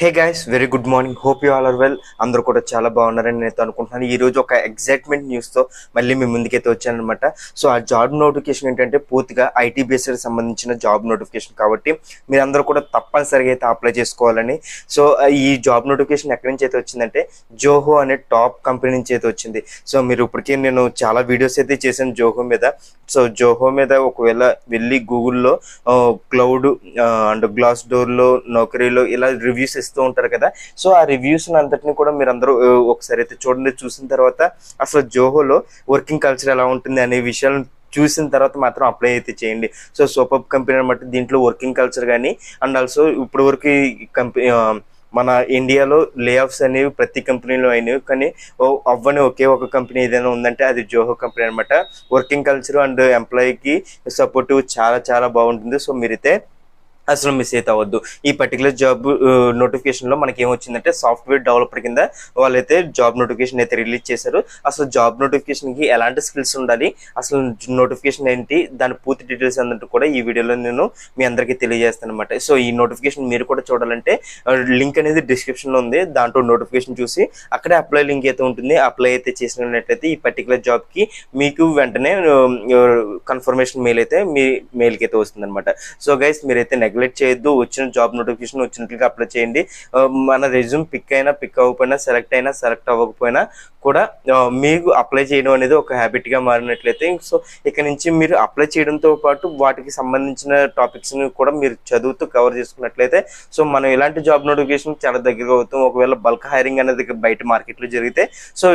Hey guys very good morning hope you all are well అందరూ కూడా చాలా బాగున్నారని నేను అనుకుంటున్నాను. ఈ రోజు ఒక ఎగ్జైట్మెంట్ న్యూస్తో మళ్ళీ మీ ముందుకైతే వచ్చానమాట సో ఆ జాబ్ నోటిఫికేషన్ ఏంటంటే పూర్తిగా ఐటీ బేస్డ్ సంబంధించిన జాబ్ నోటిఫికేషన్ కాబట్టి మీరందరూ కూడా తప్పనిసరిగా అయితే అప్లై చేసుకోవాలని. సో ఈ జాబ్ నోటిఫికేషన్ ఎక్కడి నుంచి అయితే వచ్చిందంటే జోహో అనే టాప్ కంపెనీ నుంచి అయితే వచ్చింది. సో మీరు ఇప్పటికే నేను చాలా వీడియోస్ అయితే చేశాను జోహో మీద. సో జోహో మీద ఒకవేళ వెళ్ళి గూగుల్లో క్లౌడ్ అండ్ గ్లాస్ డోర్లో నౌకరీలో ఇలా రివ్యూస్ ఇస్తూ ఉంటారు కదా. సో ఆ రివ్యూస్ అంతటిని కూడా మీరు అందరూ ఒకసారి అయితే చూడండి. చూసిన తర్వాత అసలు జోహోలో వర్కింగ్ కల్చర్ ఎలా ఉంటుంది అనే విషయాలను చూసిన తర్వాత మాత్రం అప్లై అయితే చేయండి. సో సూపర్ కంపెనీ అనమాట దీంట్లో వర్కింగ్ కల్చర్ కానీ అండ్ ఆల్సో ఇప్పటి వరకు కంపెనీ మన ఇండియాలో లే ఆఫ్స్ అనేవి ప్రతి కంపెనీలో అయినవి. కానీ ఓ అవ్వని ఒకే ఒక కంపెనీ ఏదైనా ఉందంటే అది జోహో కంపెనీ అనమాట వర్కింగ్ కల్చర్ అండ్ ఎంప్లాయీకి సపోర్టివ్ చాలా చాలా బాగుంటుంది. సో మీరైతే అసలు మిస్ అయితే అవ్వద్దు ఈ పర్టికులర్ జాబ్ నోటిఫికేషన్లో మనకి ఏమొచ్చిందంటే సాఫ్ట్వేర్ డెవలపర్ కింద వాళ్ళైతే జాబ్ నోటిఫికేషన్ అయితే రిలీజ్ చేశారు. అసలు జాబ్ నోటిఫికేషన్కి ఎలాంటి స్కిల్స్ ఉండాలి? అసలు నోటిఫికేషన్ ఏంటి? దాని పూర్తి డీటెయిల్స్ అన్నట్టు కూడా ఈ వీడియోలో నేను మీ అందరికీ తెలియజేస్తాను అనమాట సో ఈ నోటిఫికేషన్ మీరు కూడా చూడాలంటే లింక్ అనేది డిస్క్రిప్షన్లో ఉంది. దాంట్లో నోటిఫికేషన్ చూసి అక్కడే అప్లై లింక్ అయితే ఉంటుంది. అప్లై అయితే చేసినట్లయితే ఈ పర్టికులర్ జాబ్కి మీకు వెంటనే కన్ఫర్మేషన్ మెయిల్ అయితే మీ మెయిల్కి అయితే వస్తుంది అనమాట సో గైస్ మీరైతే నెగ్లెక్ట్ చేయొద్దు వచ్చిన జాబ్ నోటిఫికేషన్ వచ్చినట్లుగా అప్లై చేయండి. మన రెజ్యూమ్ పిక్ అయినా పిక్ అవ్వకపోయినా సెలెక్ట్ అయినా సెలెక్ట్ అవ్వకపోయినా కూడా మీకు అప్లై చేయడం అనేది ఒక హ్యాబిట్గా మారినట్లయితే సో ఇక నుంచి మీరు అప్లై చేయడంతో పాటు వాటికి సంబంధించిన టాపిక్స్ని కూడా మీరు చదువుతూ కవర్ చేసుకున్నట్లయితే సో మనం ఇలాంటి జాబ్ నోటిఫికేషన్ చాలా దగ్గరగా అవుతాం. ఒకవేళ బల్క్ హైరింగ్ అనేది బయట మార్కెట్లో జరిగితే సో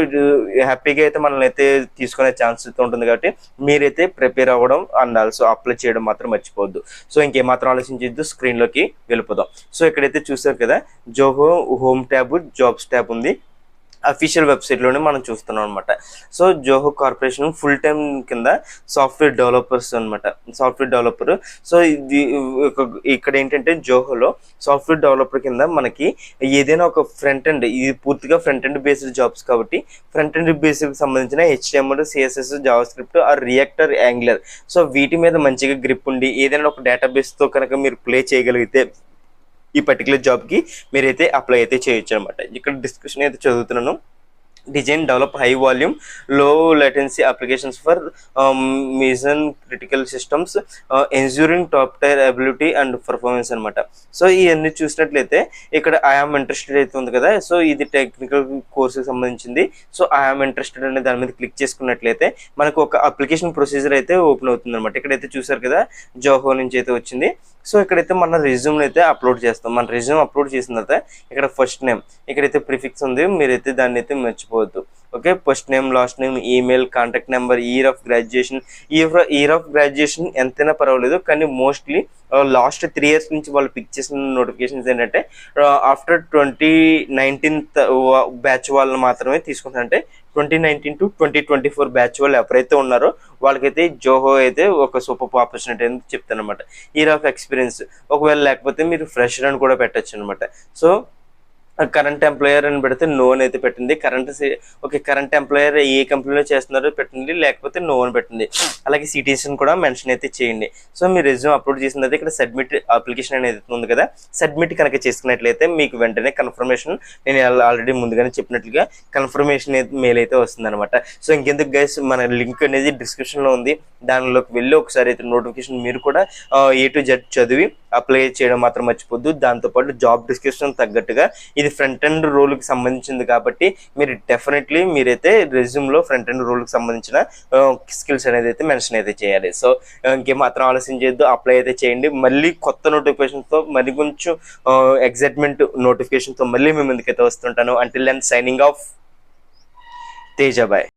హ్యాపీగా అయితే మనల్ని అయితే తీసుకునే ఛాన్స్ ఉంటుంది కాబట్టి మీరైతే ప్రిపేర్ అవ్వడం అండ్ ఆల్సో అప్లై చేయడం మాత్రం మర్చిపోవద్దు. సో ఇంకేమాత్రం ఆలోచించి స్క్రీన్లోకి వెళ్ళిపోదాం. సో ఇక్కడైతే చూసారు కదా Zoho home tab jobs tab ఉంది. అఫీషియల్ వెబ్సైట్లోనే మనం చూస్తున్నాం అనమాట so Zoho corporation full time కింద సాఫ్ట్వేర్ డెవలపర్స్ అనమాట సాఫ్ట్వేర్ డెవలపర్. సో ఇది ఒక- ఇక్కడ ఏంటంటే జోహోలో సాఫ్ట్వేర్ డెవలపర్ కింద మనకి ఏదైనా ఒక ఫ్రంట్ ఎండ్ ఇది పూర్తిగా ఫ్రంట్ ఎండ్ బేస్డ్ జాబ్స్ కాబట్టి ఫ్రంట్ ఎండ్ బేస్కి సంబంధించిన HTML CSS JavaScript or React or Angular so వీటి మీద మంచిగా గ్రిప్ ఉండి ఏదైనా ఒక డేటాబేస్తో కనుక మీరు ప్లే చేయగలిగితే ఈ పర్టికులర్ జాబ్కి మీరైతే అప్లై అయితే చేయొచ్చు అనమాట ఇక్కడ డిస్క్రిప్షన్ అయితే చదువుతున్నాను. డిజైన్ డెవలప్ హై వాల్యూమ్లో latency applications for mission critical systems ensuring top tier ability and performance అనమాట. సో ఇవన్నీ చూసినట్లయితే ఇక్కడ ఐఆమ్ ఇంట్రెస్టెడ్ అయితే ఉంది కదా. సో ఇది టెక్నికల్ కోర్సుకి సంబంధించింది. సో ఐఆమ్ ఇంట్రెస్టెడ్ అనే దాని మీద క్లిక్ చేసుకున్నట్లయితే మనకు ఒక అప్లికేషన్ ప్రొసీజర్ అయితే ఓపెన్ అవుతుంది అనమాట ఇక్కడైతే చూసారు కదా జోహో నుంచి అయితే వచ్చింది. సో ఇక్కడైతే మన రెజ్యూమ్ అయితే అప్లోడ్ చేస్తాం. మన రెజ్యూమ్ అప్లోడ్ చేసిన తర్వాత ఇక్కడ ఫస్ట్ నేమ్ ఇక్కడైతే ప్రిఫిక్స్ ఉంది. మీరైతే దాన్ని అయితే మర్చిపోవద్దు. Okay first name last name email contact number year of graduation year year of graduation ఎంతైనా పర్వాలేదు. కానీ మోస్ట్లీ లాస్ట్ త్రీ ఇయర్స్ నుంచి వాళ్ళు పిక్ చేసిన నోటిఫికేషన్స్ ఏంటంటే ఆఫ్టర్ ట్వంటీ నైన్టీన్త్ బ్యాచ్ వాళ్ళని మాత్రమే తీసుకుంటారంటే twenty nineteen to twenty twenty four batch వాళ్ళు ఎవరైతే ఉన్నారో వాళ్ళకైతే జోహో అయితే ఒక సూపర్ ఆపర్చునిటీ అని చెప్తాను అనమాట ఇయర్ ఆఫ్ ఎక్స్పీరియన్స్ ఒకవేళ లేకపోతే మీరు ఫ్రెషర్ అని కూడా పెట్టచ్చు అనమాట సో కరెంట్ ఎంప్లాయర్ అని పెడితే నో అని అయితే పెట్టింది. కరెంట్ ఓకే కరెంట్ ఎంప్లాయర్ ఏ కంపెనీలో చేస్తున్నారో పెట్టండి లేకపోతే నో అని పెట్టింది. అలాగే సిటీసన్ కూడా మెన్షన్ అయితే చేయండి. సో మీ రెజ్యూమ్ అప్లోడ్ చేసిన తర్వాత ఇక్కడ సబ్మిట్ అప్లికేషన్ అనేది ఉంది కదా. సబ్మిట్ కనుక చేసుకున్నట్లయితే మీకు వెంటనే కన్ఫర్మేషన్ నేను ఆల్రెడీ ముందుగానే చెప్పినట్లుగా కన్ఫర్మేషన్ మెయిల్ అయితే వస్తుంది అనమాట సో ఇంకెందుకు గైస్ మన లింక్ అనేది డిస్క్రిప్షన్లో ఉంది. దానిలోకి వెళ్ళి ఒకసారి అయితే నోటిఫికేషన్ మీరు కూడా ఏ టు జెడ్ చదివి అప్లై చేయడం మాత్రం మర్చిపోద్దు. దాంతోపాటు జాబ్ డిస్క్రిప్షన్ తగ్గట్టుగా ఇది ఫ్రంట్ అండ్ రోల్కి సంబంధించింది కాబట్టి మీరు డెఫినెట్లీ మీరైతే రెజ్యూమ్లో ఫ్రంట్ అండ్ రోల్కి సంబంధించిన స్కిల్స్ అనేది అయితే మెన్షన్ అయితే చేయాలి. సో ఇంకేమాత్రం మాత్రం చేయొద్దు. అప్లై అయితే చేయండి. మళ్ళీ కొత్త నోటిఫికేషన్తో మరి కొంచెం ఎగ్జైట్మెంట్ నోటిఫికేషన్తో మళ్ళీ మేము ఎందుకైతే వస్తుంటాను. Until and signing off Tejabhai